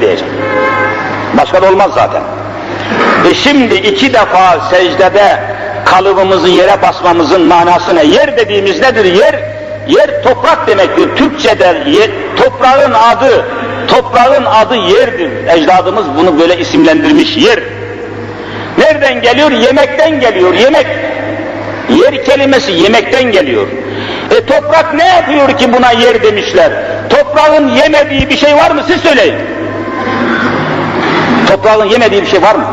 diyecek. Başka da olmaz zaten. E şimdi iki defa secdede kalıbımızı yere basmamızın manası ne? Yer dediğimiz nedir? Yer, yer toprak demektir. Türkçe'de yer, toprağın adı, toprağın adı yerdir. Ecdadımız bunu böyle isimlendirmiş yer. Nereden geliyor? Yemekten geliyor. Yemek. Yer kelimesi yemekten geliyor. E toprak ne yapıyor ki buna yer demişler? Toprağın yemediği bir şey var mı? Siz söyleyin. Toprağın yemediği bir şey var mı?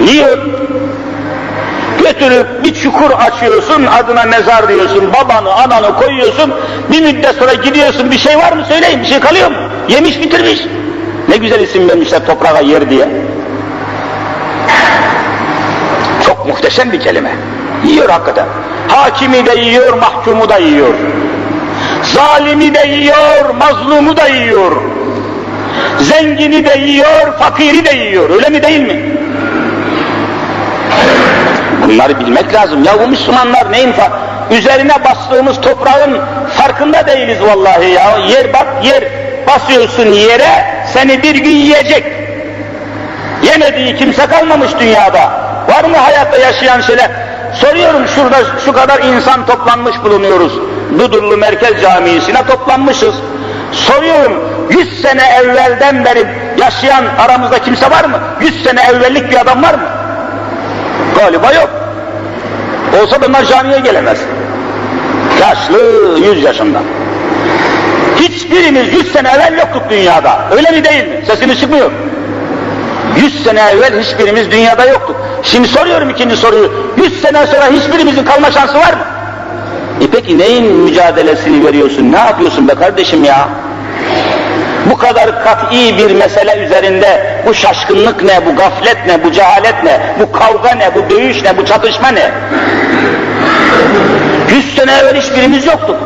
Yiyor. Götürüp bir çukur açıyorsun, adına mezar diyorsun, babanı, ananı koyuyorsun, bir müddet sonra gidiyorsun, bir şey var mı söyleyin, bir şey kalıyor mu? Yemiş bitirmiş. Ne güzel isim vermişler toprağa yer diye. Çok muhteşem bir kelime. Yiyor hakikaten. Hakimi de yiyor, mahkumu da yiyor. Zalimi de yiyor, mazlumu da yiyor. Zengini de yiyor, fakiri de yiyor. Öyle mi değil mi? Bunları bilmek lazım. Ya bu Müslümanlar neyin fa Üzerine bastığımız toprağın farkında değiliz vallahi ya. Yer bak yer. Basıyorsun yere seni bir gün yiyecek. Yemediği kimse kalmamış dünyada. Var mı hayatta yaşayan şeyler? Soruyorum şurada şu kadar insan toplanmış bulunuyoruz. Budurlu Merkez Camii'sine toplanmışız. Soruyorum 100 sene evvelden beri yaşayan aramızda kimse var mı? 100 sene evvellik bir adam var mı? Galiba yok. Olsa da onlar camiye gelemez. Yaşlı, 100 yaşında. Hiçbirimiz 100 sene evvel yoktuk dünyada. Öyle mi değil mi? Sesimiz çıkmıyor. 100 sene evvel hiçbirimiz dünyada yoktuk. Şimdi soruyorum ikinci soruyu. 100 sene sonra hiçbirimizin kalma şansı var mı? E peki neyin mücadelesini veriyorsun? Ne yapıyorsun be kardeşim ya? Bu kadar kat'i bir mesele üzerinde bu şaşkınlık ne, bu gaflet ne, bu cehalet ne, bu kavga ne, bu dövüş ne, bu çatışma ne? Yüz sene evvel hiçbirimiz yoktuk.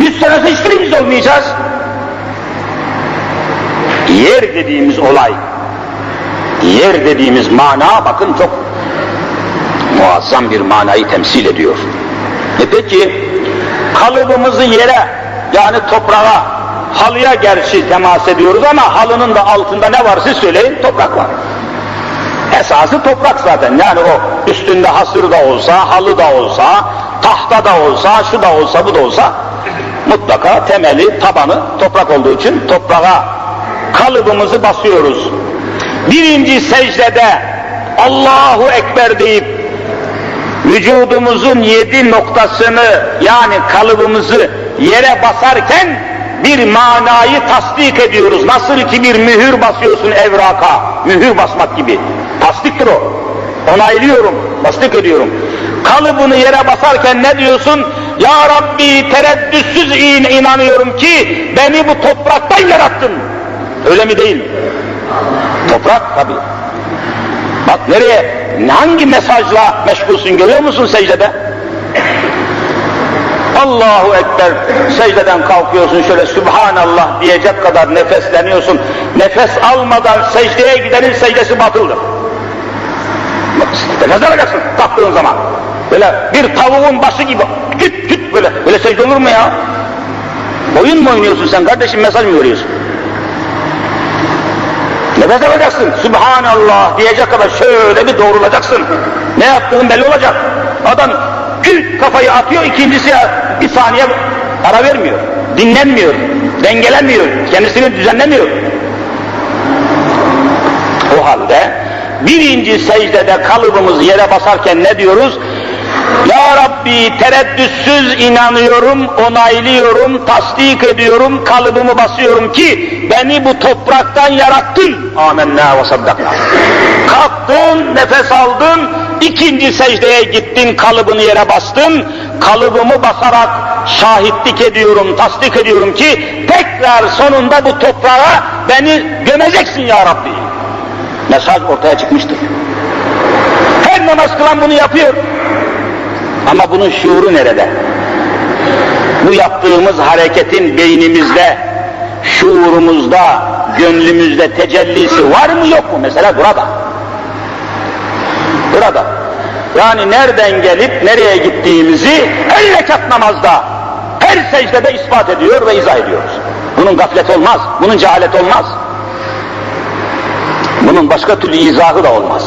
Yüz sene hiçbirimiz olmayacağız. Yer dediğimiz olay, yer dediğimiz mana bakın çok muazzam bir manayı temsil ediyor. E peki kalıbımızı yere yani toprağa halıya gerçi temas ediyoruz ama halının da altında ne var siz söyleyin toprak var. Esası toprak zaten yani o üstünde hasır da olsa, halı da olsa, tahta da olsa, şu da olsa, bu da olsa mutlaka temeli, tabanı toprak olduğu için toprağa kalıbımızı basıyoruz. Birinci secdede Allahu Ekber deyip vücudumuzun yedi noktasını yani kalıbımızı yere basarken bir manayı tasdik ediyoruz. Nasıl ki bir mühür basıyorsun evraka, mühür basmak gibi. Tasdiktir o. Onaylıyorum, tasdik ediyorum. Kalıbını yere basarken ne diyorsun? Ya Rabbi tereddütsüz in inanıyorum ki beni bu topraktan yarattın. Öyle mi değil? Toprak tabi. Bak nereye, hangi mesajla meşgulsün görüyor musun secdede? Allahu Ekber secdeden kalkıyorsun şöyle Subhanallah diyecek kadar nefesleniyorsun. Nefes almadan secdeye gidenin secdesi batıldır. Nefes alacaksın kalktığın zaman. Böyle bir tavuğun başı gibi küt küt böyle. Böyle secde olur mu ya? Oyun mu oynuyorsun sen kardeşim mesaj mı veriyorsun? Nefes alacaksın. Subhanallah diyecek kadar şöyle bir doğrulacaksın. Ne yaptığın belli olacak. Kafayı atıyor, ikincisi bir saniye ara vermiyor. Dinlenmiyor, dengelenmiyor, kendisini düzenlemiyor. O halde birinci secdede kalıbımız yere basarken ne diyoruz? Ya Rabbi tereddütsüz inanıyorum, onaylıyorum, tasdik ediyorum, kalıbımı basıyorum ki beni bu topraktan yarattın. Amenna ve saddakna. Kalktın, nefes aldın, ikinci secdeye gittin, kalıbını yere bastın, kalıbımı basarak şahitlik ediyorum, tasdik ediyorum ki tekrar sonunda bu toprağa beni gömeceksin ya Rabbi. Mesaj ortaya çıkmıştır. Her namaz kılan bunu yapıyor. Ama bunun şuuru nerede? Bu yaptığımız hareketin beynimizde, şuurumuzda, gönlümüzde tecellisi var mı yok mu? Mesela burada. Burada. Yani nereden gelip nereye gittiğimizi her rekat namazda, her secdede ispat ediyor ve izah ediyoruz. Bunun gaflet olmaz, bunun cehalet olmaz. Bunun başka türlü izahı da olmaz.